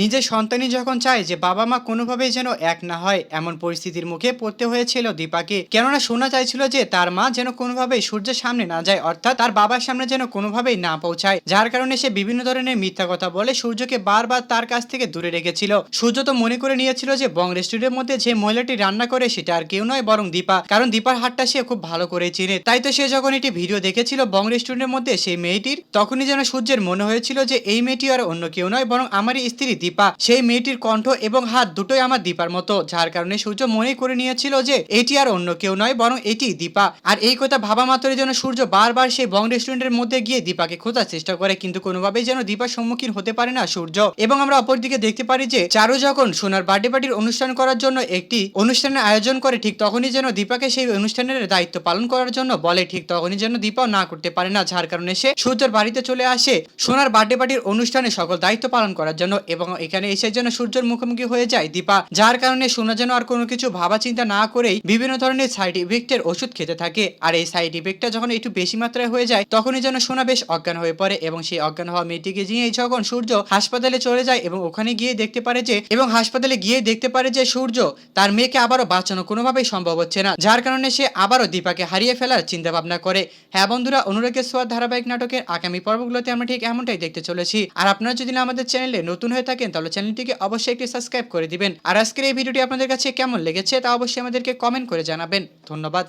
নিজের সন্তানই যখন চায় যে বাবা মা কোনোভাবেই যেন এক না হয়, এমন পরিস্থিতির মুখে পড়তে হয়েছিল দীপাকে। কেননা শোনা চাইছিল যে তার মা যেন কোনোভাবেই সূর্যের সামনে না যায়, অর্থাৎ তার বাবার সামনে যেন কোনোভাবেই না পৌঁছায়। যার কারণে সে বিভিন্ন ধরনের মিথ্যা কথা বলে সূর্যকে বারবার তার কাছ থেকে দূরে রেখেছিল। সূর্য তো মনে করে নিয়েছিল যে বং রেস্টুরেন্টের মধ্যে যে মহিলাটি রান্না করে সেটা আর কেউ নয়, বরং দীপা। কারণ দীপার হাতটা সে খুব ভালো করে চিনে। তাই তো সে যখন এটি ভিডিও দেখেছিল বং রেস্টুরেন্টের মধ্যে সেই মেয়েটির, তখনই যেন সূর্যের মনে হয়েছিল যে এই মেয়েটি আর অন্য কেউ নয়, বরং আমারই স্ত্রী দীপা। সেই মেয়েটির কণ্ঠ এবং হাত দুটোই আমার দীপার মতো, যার কারণে সূর্য মনে করে নিয়েছিল যে এটি আর অন্য কেউ নয়, বরং এটি দীপা। আর এই কথা ভাবা মাত্রই যেন সূর্য বারবার সেই বং রেস্টুরেন্টের মধ্যে গিয়ে দীপাকে খোঁজার চেষ্টা করে, কিন্তু কোনোভাবেই যেন দীপার সম্মুখীন হতে পারে না সূর্য। এবং আমরা অপরদিকে দেখতে পারি যে চারু যখন সোনার বার্থডে পার্টির অনুষ্ঠান করার জন্য একটি অনুষ্ঠানের আয়োজন করে, ঠিক তখনই যেন দীপাকে সেই অনুষ্ঠানের দায়িত্ব পালন করার জন্য বলে, ঠিক তখনই যেন দীপাও না করতে পারে না, যার কারণে সে সূর্যের বাড়িতে চলে আসে সোনার বার্থডে পার্টির অনুষ্ঠানে সকল দায়িত্ব পালন করার জন্য। এবং এখানে এসে যেন সূর্যের মুখোমুখি হয়ে যায়। দীপা, যার কারণে সোনা যেন আর কোনো কিছু ভাবা চিন্তা না করেই বিভিন্ন ধরনের সাইড ইফেক্টের ওষুধ খেতে থাকে। আর এই সাইড ইফেক্টটা যখন একটু বেশি মাত্রায় হয়ে যায়, তখনই যেন সোনা বেশ অজ্ঞান হয়ে পড়ে এবং সেই অজ্ঞান হওয়া মেয়েটিকে নিয়ে যখন সূর্য হাসপাতালে চলে যায় এবং ওখানে গিয়ে দেখতে পারে যে, এবং হাসপাতালে গিয়ে দেখতে পারে যে সূর্য তার মেয়েকে আবারও বাঁচানো কোনোভাবেই সম্ভব হচ্ছে না। যার কারণে সে আবারও দীপাকে হারিয়ে ফেলার চিন্তা ভাবনা করে। হ্যাঁ বন্ধুরা, অনুরাগের সোয়াদ ধারাবাহিক নাটকের আগামী পর্বগুলোতে আমরা ঠিক এমনটাই দেখতে চলেছি। আর আপনারা যদি না আমাদের চ্যানেলে নতুন হয়ে থাকেন, তাহলে চ্যানেলটিকে অবশ্যই একটি সাবস্ক্রাইব করে দিবেন। আর আজকের এই ভিডিওটি আপনাদের কাছে কেমন লেগেছে তা অবশ্যই আমাদেরকে কমেন্ট করে জানাবেন। ধন্যবাদ।